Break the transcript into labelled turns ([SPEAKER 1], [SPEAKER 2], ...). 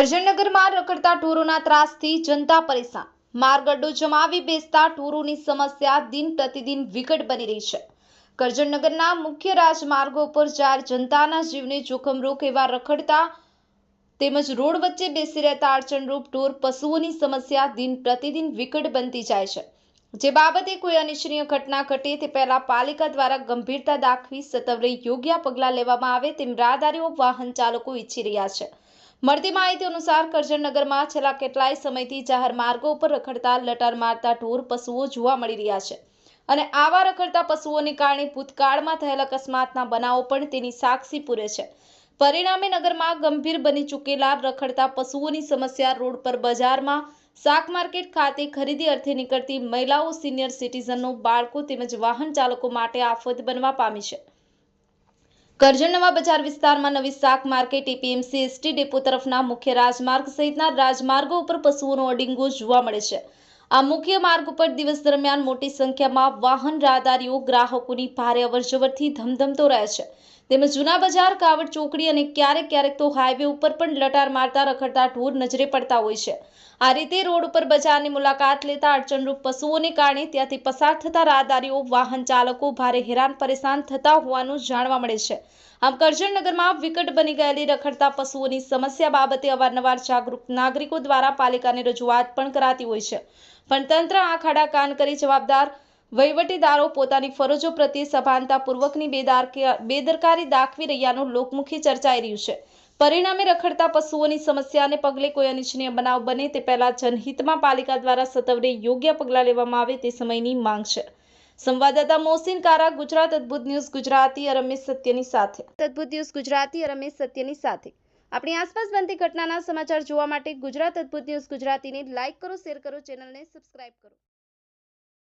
[SPEAKER 1] કરજણનગરમાં રખડતા ઢોરોના ત્રાસથી જનતા પરેશાન. માર્ગડો જમાવી બેસતા ઢોરોની સમસ્યા દિન પ્રતિદિન વિકટ બની રહી છે. કરજણનગરના મુખ્ય રાજમાર્ગો પર જાહેર જનતાના જીવને જોખમરૂપ એવા રખડતા તેમજ રોડ વચ્ચે બેસી રહેતા અડચણરૂપ ઢોર પશુઓની સમસ્યા દિન પ્રતિદિન વિકટ બનતી જાય છે. જે બાબતે કોઈ અનિચ્છનીય ઘટના ઘટે તે પહેલા પાલિકા દ્વારા ગંભીરતા દાખવી સત્વરે યોગ્ય પગલાં લેવામાં આવે તેમ રાહદારીઓ વાહન ચાલકો ઈચ્છી રહ્યા છે. મળતી માહિતી અનુસાર કરજણનગરમાં છેલ્લા કેટલાય સમયથી જાહેર માર્ગો ઉપર રખડતા, લટાર મારતા ઢોર, પશુઓ જોવા મળી રહ્યા છે. અને આવા રખડતા પશુઓને કારણે ભૂતકાળમાં થયેલા અકસ્માતના બનાવો પણ તેની સાક્ષી પૂરે છે. પરિણામે નગરમાં ગંભીર બની ચૂકેલા રખડતા પશુઓની સમસ્યા રોડ પર બજારમાં, શાક માર્કેટ ખાતે ખરીદી અર્થે નીકળતી મહિલાઓ સિનિયર સિટીઝનો બાળકો તેમજ વાહન ચાલકો માટે આફત બનવા પામી છે. કરજણ બજાર વિસ્તારમાં નવી શાક માર્કેટ એપીએમસી એસટી ડેપો તરફના મુખ્ય રાજમાર્ગ સહિતના રાજમાર્ગો ઉપર પશુઓનો અડિંગો જોવા મળે છે. આ મુખ્ય માર્ગ ઉપર દિવસ દરમિયાન મોટી સંખ્યામાં વાહન રાહદારીઓ ગ્રાહકોની ભારે અવરજવરથી ધમધમતો રહે છે. તેમજ જૂના બજાર, કાવડ ચોકડી અને ક્યારેક ક્યારેક તો હાઈવે ઉપર પણ લટાર મારતા રખડતા ઢોર નજરે પડતા હોય છે. આ રીતે રોડ ઉપર બજારની મુલાકાત લેતા અડચણરૂપ પશુઓને કારણે ત્યાંથી પસાર થતા રાહદારીઓ, વાહન ચાલકો ભારે હેરાન પરેશાન થતા હોવાનું જાણવા મળે છે. આમ કરજણનગરમાં વિકટ બની ગયેલી રખડતા પશુઓની સમસ્યા બાબતે અવારનવાર જાગૃત નાગરિકો દ્વારા પાલિકાને રજૂઆત પણ કરાતી હોય છે. પણ તંત્ર આ ખાડા કાન કરી જવાબદાર વહીવટીદારો પોતાની ફરજો પ્રત્યે સભાનતાપૂર્વકની બેદરકારી દાખવી રહ્યાનું લોકમુખી ચર્ચાઈ રહ્યું છે. પરિણામે રખડતા પશુઓની સમસ્યાને પગલે કોઈ અનિચ્છનીય બનાવ બને તે પહેલા જનહિતમાં પાલિકા દ્વારા સત્વરે યોગ્ય પગલાં લેવામાં આવે તે સમયની માંગ છે. સંવાદદાતા મોહસિન કારા, ગુજરાત અદ્ભુત ન્યૂઝ ગુજરાતી રમેશ સત્યની સાથે. અદ્ભુત ન્યૂઝ ગુજરાતી રમેશ સત્યની સાથે. આપણી આસપાસ બનતી ઘટનાના સમાચાર જોવા માટે ગુજરાત અદ્ભુત ન્યૂઝ ગુજરાતીને લાઇક કરો, શેર કરો, ચેનલને સબસ્ક્રાઇબ કરો.